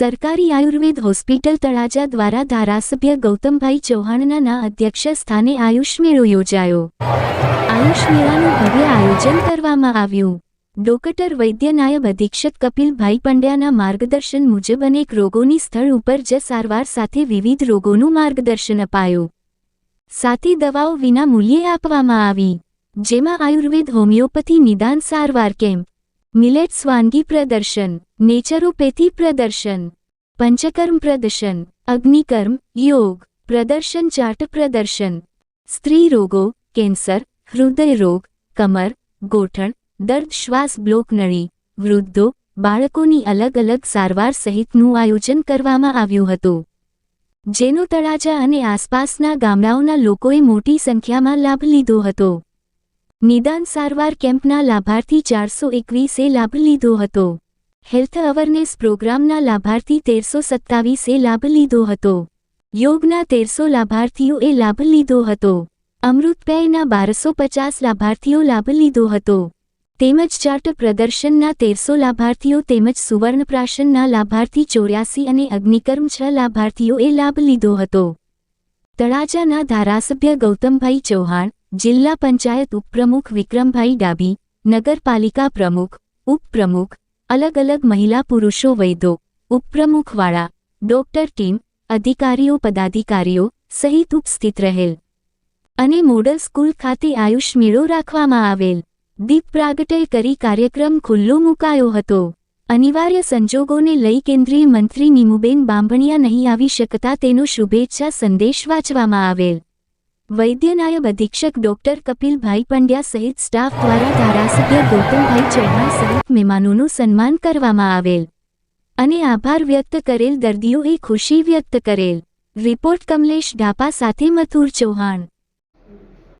સરકારી આયુર્વેદ હોસ્પિટલ તળાજા દ્વારા ધારાસભ્ય ગૌતમભાઈ ચૌહાણના અધ્યક્ષ સ્થાને આયુષ મેળો યોજાયો. આયુષ મેળાનું ભવ્ય આયોજન કરવામાં આવ્યું. ડોક્ટર, વૈદ્ય નાયબ અધિક્ષક કપિલભાઈ પંડ્યાના માર્ગદર્શન મુજબ અનેક રોગોની સ્થળ ઉપર જ સારવાર સાથે વિવિધ રોગોનું માર્ગદર્શન અપાયું. સાથી દવાઓ વિના મૂલ્યે આપવામાં આવી. જેમાં આયુર્વેદ હોમિયોપથી નિદાન સારવાર કેમ્પ મિલેટ્સ વાનગી પ્રદર્શન નેચરોપેથી પ્રદર્શન પંચકર્મ પ્રદર્શન અગ્નિકર્મ યોગ પ્રદર્શન ચાર્ટ પ્રદર્શન સ્ત્રી રોગો કેન્સર હૃદય રોગ કમર ગોઠણ દર્દ શ્વાસ બ્લોક નળી વૃદ્ધો બાળકોની અલગ અલગ સારવાર સહિતનું આયોજન કરવામાં આવ્યું હતું. જેનો તળાજા અને આસપાસના ગામડાઓના લોકોએ મોટી સંખ્યામાં લાભ લીધો હતો. નિદાન સારવાર કેમ્પના લાભાર્થી ચારસો એકવીસે લાભ લીધો હતો. હેલ્થ અવરનેસ પ્રોગ્રામના લાભાર્થી તેરસો સત્તાવીસે લાભ લીધો હતો. યોગના તેરસો લાભાર્થીઓએ લાભ લીધો હતો. અમૃતપેયના બારસો પચાસ લાભાર્થીઓ લાભ લીધો હતો. તેમજ ચાર્ટ પ્રદર્શનના તેરસો લાભાર્થીઓ તેમજ સુવર્ણપ્રાશનના લાભાર્થી ચોર્યાસી અને અગ્નિકર્મ છ લાભાર્થીઓએ લાભ લીધો હતો. તળાજાના ધારાસભ્ય ગૌતમભાઈ ચૌહાણ જિલ્લા પંચાયત ઉપપ્રમુખ વિક્રમભાઈ ડાભી, નગરપાલિકા પ્રમુખ, ઉપપ્રમુખ, અલગ અલગ મહિલા પુરુષો વૈદો ઉપપ્રમુખવાળા, ડોક્ટર ટીમ, અધિકારીઓ, પદાધિકારીઓ સહિત ઉપસ્થિત રહેલ. અને મોડલ સ્કૂલ ખાતે આયુષ મેળો રાખવામાં આવેલ. દીપ પ્રાગટય કરી કાર્યક્રમ ખુલ્લો મુકાયો હતો. અનિવાર્ય સંજોગોને લઈ કેન્દ્રીય મંત્રી નીમુબેન બાંભણિયા નહીં આવી શકતા તેનો શુભેચ્છા સંદેશ વાંચવામાં આવેલ. વૈદ્ય નાયબ અધિક્ષક ડોક્ટર કપિલભાઈ પંડ્યા સહિત સ્ટાફ દ્વારા ધારાસભ્ય ગૌતમભાઈ ચૌહાણ સહિત મહેમાનોનું સન્માન કરવામાં આવેલ. અને આભાર વ્યક્ત કરેલ દર્દીઓએ ખુશી વ્યક્ત કરેલ. રિપોર્ટ કમલેશ ઢાપા સાથે મથુર ચૌહાણ.